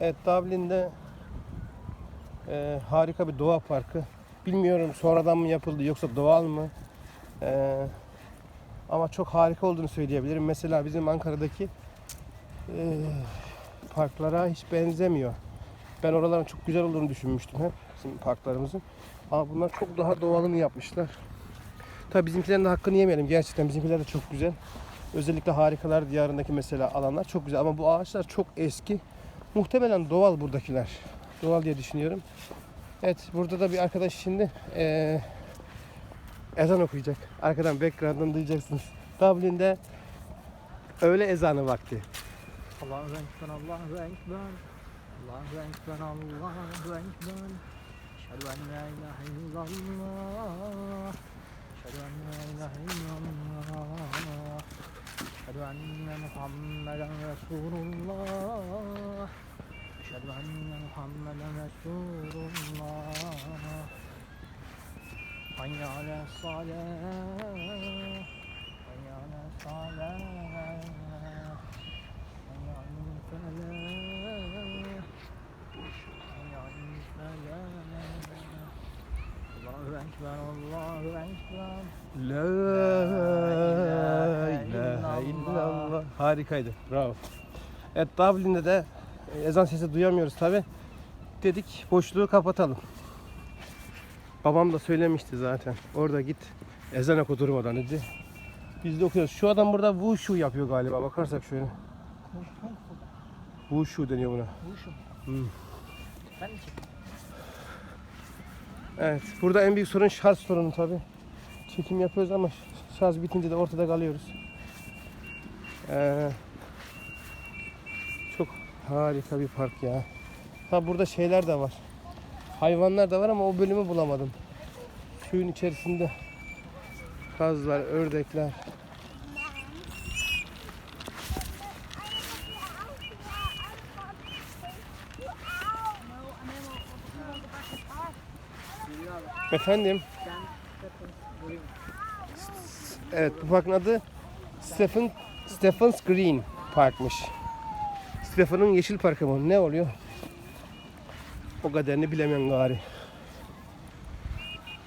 Evet Dublin'de e, harika bir doğa parkı. Bilmiyorum sonradan mı yapıldı yoksa doğal mı? E, ama çok harika olduğunu söyleyebilirim. Mesela bizim Ankara'daki e, parklara hiç benzemiyor. Ben oraların çok güzel olduğunu düşünmüştüm hep bizim parklarımızın. Ama bunlar çok daha doğalını yapmışlar. Tabii bizimkilerin de hakkını yemeyelim. Gerçekten bizimkiler de çok güzel. Özellikle harikalar diyarındaki mesela alanlar çok güzel. Ama bu ağaçlar çok eski. Muhtemelen doğal buradakiler. Doğal diye düşünüyorum. Evet burada da bir arkadaş şimdi eee ezan okuyacak. Arkadan background'dan duyacaksınız. Dublin'de öğle ezanı vakti. Allahu Ekber, Allahu Ekber. Allahu Ekber, Allahu Ekber. Eşhedü en la ilahe illallah. Eşhedü en la ilahe illallah. Eşhedü enne Muhammeden Resulullah. Eşhedü enne Muhammeden Resulullah. Hayya ala salah. Hayya ala salah. Allahu Ekber, Allahu Ekber. La ilahe illallah. Harikaydı. Bravo. Evet Dublin'de de ezan sesi duyamıyoruz tabi. Dedik boşluğu kapatalım. Babam da söylemişti zaten. Orada git ezan oku durmadan dedi. Biz de okuyoruz. Şu adam burada wushu yapıyor galiba. Bakarsak şöyle. Wushu deniyor buna. Bu şu. Hmm. Evet. Burada en büyük sorun şarj sorunu tabi. Çekim yapıyoruz ama şarj bitince de ortada kalıyoruz. Ee, çok harika bir park ya. Ha burada şeyler de var. Hayvanlar da var ama o bölümü bulamadım. Suyun içerisinde kazlar, ördekler. Efendim? Evet bu parkın adı Stephen Stephen's Green Park'mış. Stephen'ın yeşil parkı mı? Ne oluyor? O kadarını bilemiyorum gari.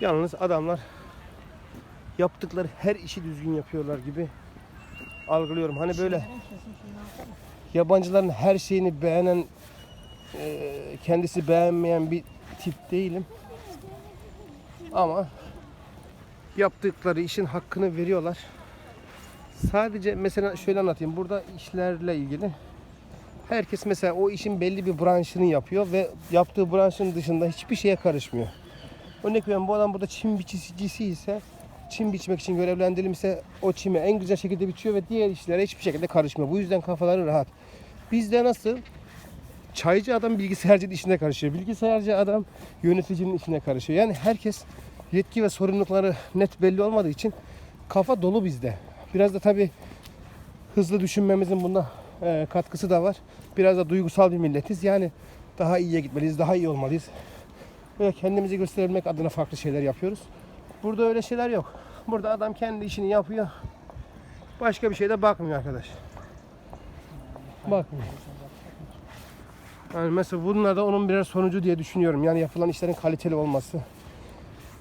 Yalnız adamlar yaptıkları her işi düzgün yapıyorlar gibi algılıyorum. Hani böyle yabancıların her şeyini beğenen e, kendisi beğenmeyen bir tip değilim. Ama yaptıkları işin hakkını veriyorlar. Sadece mesela şöyle anlatayım. Burada işlerle ilgili herkes mesela o işin belli bir branşını yapıyor ve yaptığı branşın dışında hiçbir şeye karışmıyor. Örnek veriyorum bu adam burada çim biçicisi ise çim biçmek için görevlendirilmişse o çimi en güzel şekilde biçiyor ve diğer işlere hiçbir şekilde karışmıyor. Bu yüzden kafaları rahat. Bizde nasıl? Çaycı adam bilgisayarcının işine karışıyor. Bilgisayarcı adam yöneticinin işine karışıyor. Yani herkes yetki ve sorumlulukları net belli olmadığı için kafa dolu bizde. Biraz da tabii hızlı düşünmemizin bunda e, katkısı da var. Biraz da duygusal bir milletiz. Yani daha iyiye gitmeliyiz, daha iyi olmalıyız. Ve kendimizi gösterebilmek adına farklı şeyler yapıyoruz. Burada öyle şeyler yok. Burada adam kendi işini yapıyor. Başka bir şeyde bakmıyor arkadaş. Bakmıyor. Yani mesela bunlar da onun birer sonucu diye düşünüyorum. Yani yapılan işlerin kaliteli olması.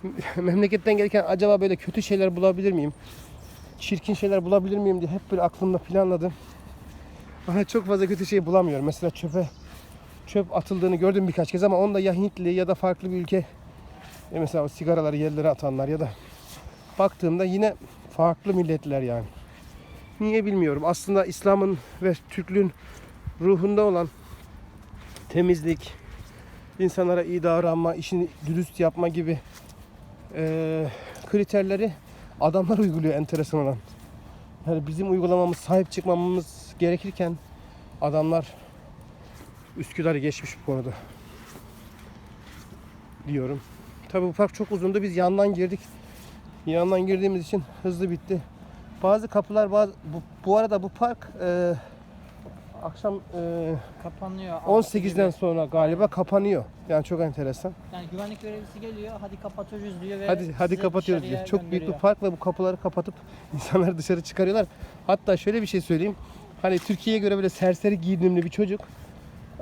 Memleketten gelirken acaba böyle kötü şeyler bulabilir miyim? Çirkin şeyler bulabilir miyim diye hep böyle aklımda planladım. Ama çok fazla kötü şey bulamıyorum. Mesela çöpe çöp atıldığını gördüm birkaç kez ama onda ya Hintli ya da farklı bir ülke e mesela o sigaraları yerlere atanlar ya da baktığımda yine farklı milletler yani. Niye bilmiyorum. Aslında İslam'ın ve Türklüğün ruhunda olan temizlik, insanlara iyi davranma, işini dürüst yapma gibi eee, kriterleri adamlar uyguluyor enteresan olan. Yani bizim uygulamamız, sahip çıkmamamız gerekirken adamlar Üsküdar'ı geçmiş bu konuda. Diyorum. Tabii bu park çok uzundu. Biz yandan girdik. Yandan girdiğimiz için hızlı bitti. Bazı kapılar, bazı bu, bu arada bu park eee, akşam eee Kapanıyor. 18'den sonra galiba kapanıyor. Yani çok enteresan. Yani güvenlik görevlisi geliyor. Hadi kapatıyoruz diyor ve Hadi hadi sizi kapatıyoruz dışarıya diye. Çok büyük bir gönderiyor. park ve bu kapıları kapatıp insanları dışarı çıkarıyorlar. Hatta şöyle bir şey söyleyeyim. Hani Türkiye'ye göre böyle serseri giyinimli bir çocuk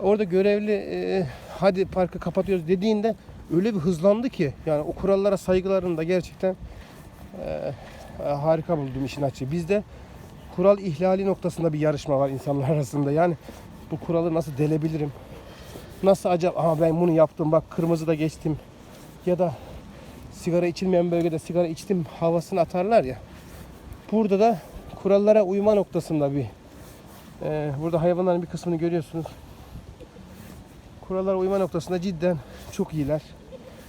orada görevli e, hadi parkı kapatıyoruz dediğinde öyle bir hızlandı ki yani o kurallara saygılarını da gerçekten e, e, harika buldum işin açığı. Bizde kural ihlali noktasında bir yarışma var insanlar arasında. Yani bu kuralı nasıl delebilirim? Nasıl acaba Aha ben bunu yaptım bak kırmızı da geçtim ya da sigara içilmeyen bölgede sigara içtim havasını atarlar ya. Burada da kurallara uyma noktasında bir e, burada hayvanların bir kısmını görüyorsunuz. Kurallara uyma noktasında cidden çok iyiler.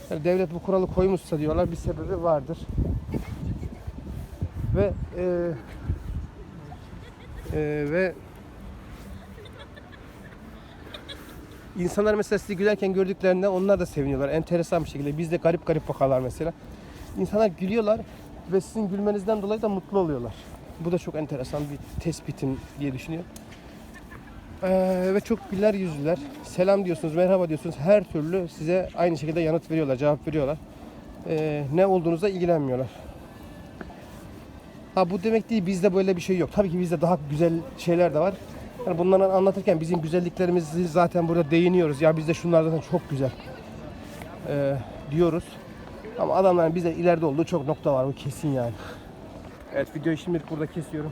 Yani devlet bu kuralı koymuşsa diyorlar bir sebebi vardır. Ve e, e, ve insanlar mesela sizi gülerken gördüklerinde onlar da seviniyorlar. Enteresan bir şekilde. Bizde garip garip bakarlar mesela. İnsanlar gülüyorlar ve sizin gülmenizden dolayı da mutlu oluyorlar. Bu da çok enteresan bir tespitim diye düşünüyorum. Ee, ve çok güler yüzlüler. Selam diyorsunuz, merhaba diyorsunuz. Her türlü size aynı şekilde yanıt veriyorlar, cevap veriyorlar. Ee, ne olduğunuzda ilgilenmiyorlar. Ha bu demek değil bizde böyle bir şey yok. Tabii ki bizde daha güzel şeyler de var. Yani bunları anlatırken bizim güzelliklerimizi zaten burada değiniyoruz. Ya bizde şunlar zaten çok güzel ee, diyoruz. Ama adamların bize ileride olduğu çok nokta var. Bu kesin yani. Evet videoyu şimdilik burada kesiyorum.